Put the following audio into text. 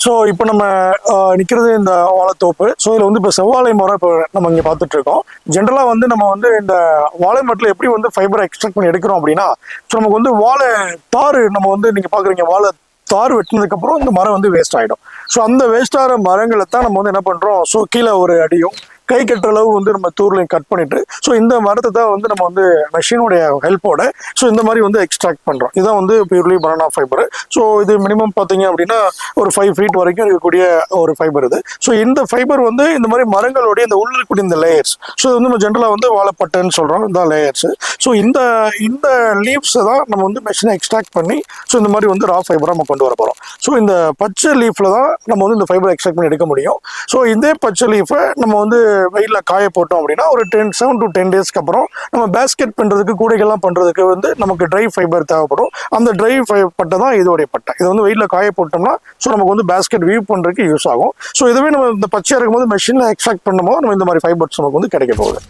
So இப்போ நம்ம நிற்கிறது இந்த வாழைத்தோப்பு. ஸோ இதில் வந்து இப்போ செவ்வாழை மரம் இப்போ நம்ம இங்கே பார்த்துட்டு இருக்கோம் ஜென்ரலாக வந்து நம்ம வந்து இந்த வாழை மரத்தில் எப்படி வந்து ஃபைபரை எக்ஸ்ட்ராக்ட் பண்ணி எடுக்கிறோம் அப்படின்னா ஸோ நமக்கு வந்து வாழை தாறு நம்ம வந்து நீங்கள் பார்க்குறீங்க வாழை தார் வெட்டினதுக்கப்புறம் இந்த மரம் வந்து வேஸ்ட் ஆகிடும் ஸோ அந்த வேஸ்ட் ஆகிற மரங்களை தான் நம்ம வந்து என்ன பண்ணுறோம் ஸோ கீழே ஒரு அடியும் கை கட்டுற அளவு வந்து நம்ம தூர்லையும் கட் பண்ணிட்டு ஸோ இந்த மரத்தை தான் வந்து நம்ம வந்து மெஷினுடைய ஹெல்ப்போட ஸோ இந்த மாதிரி வந்து எக்ஸ்ட்ராக்ட் பண்ணுறோம் இதான் வந்து பியூர்லி பனானா ஃபைபர் ஸோ இது மினிமம் பார்த்தீங்க அப்படின்னா ஒரு ஃபைவ் ஃபீட் வரைக்கும் இருக்கக்கூடிய ஒரு ஃபைபர் இது. ஸோ இந்த ஃபைபர் வந்து இந்த மாதிரி மரங்களுடைய இந்த உள்ள இருக்கக்கூடிய இந்த லேயர்ஸ் ஸோ இது வந்து நம்ம ஜென்ரலாக வந்து வாழைப்பட்டைன்னு சொல்கிறோம் இந்த லேயர்ஸ் ஸோ இந்த இந்த லீவ்ஸை தான் நம்ம வந்து மெஷினை எக்ஸ்ட்ராக்ட் பண்ணி ஸோ இந்த மாதிரி வந்து ரா ஃபைபராக நம்ம கொண்டு வர போகிறோம் ஸோ இந்த பச்சை லீஃபில் தான் நம்ம வந்து இந்த ஃபைபர் எக்ஸ்ட்ராக்ட் பண்ணி எடுக்க முடியும். ஸோ இதே பச்சை லீஃபை நம்ம வந்து வெயிலில் காய போட்டோம் அப்படின்னா ஒரு ten seven to ten ten டேஸ்க்கு அப்புறம் நம்ம பேஸ்கெட் பண்ணுறதுக்கு கூடைகள்லாம் பண்ணுறதுக்கு வந்து நமக்கு ட்ரை ஃபைபர் தேவைப்படும். அந்த ட்ரை ஃபை பட்டை தான் இதோடைய பட்டை. இதை வந்து வெயிலில் காய போட்டோம்னா ஸோ நமக்கு வந்து பேஸ்கெட் வியூ பண்ணுறதுக்கு யூஸ் ஆகும். ஸோ இதுவே நம்ம இந்த பச்சையாக இருக்கும்போது மெஷினில் எக்ஸ்ட்ராக்ட் பண்ணும்போது நம்ம இந்த மாதிரி ஃபைபர்ஸ் நமக்கு வந்து கிடைக்க போகுது.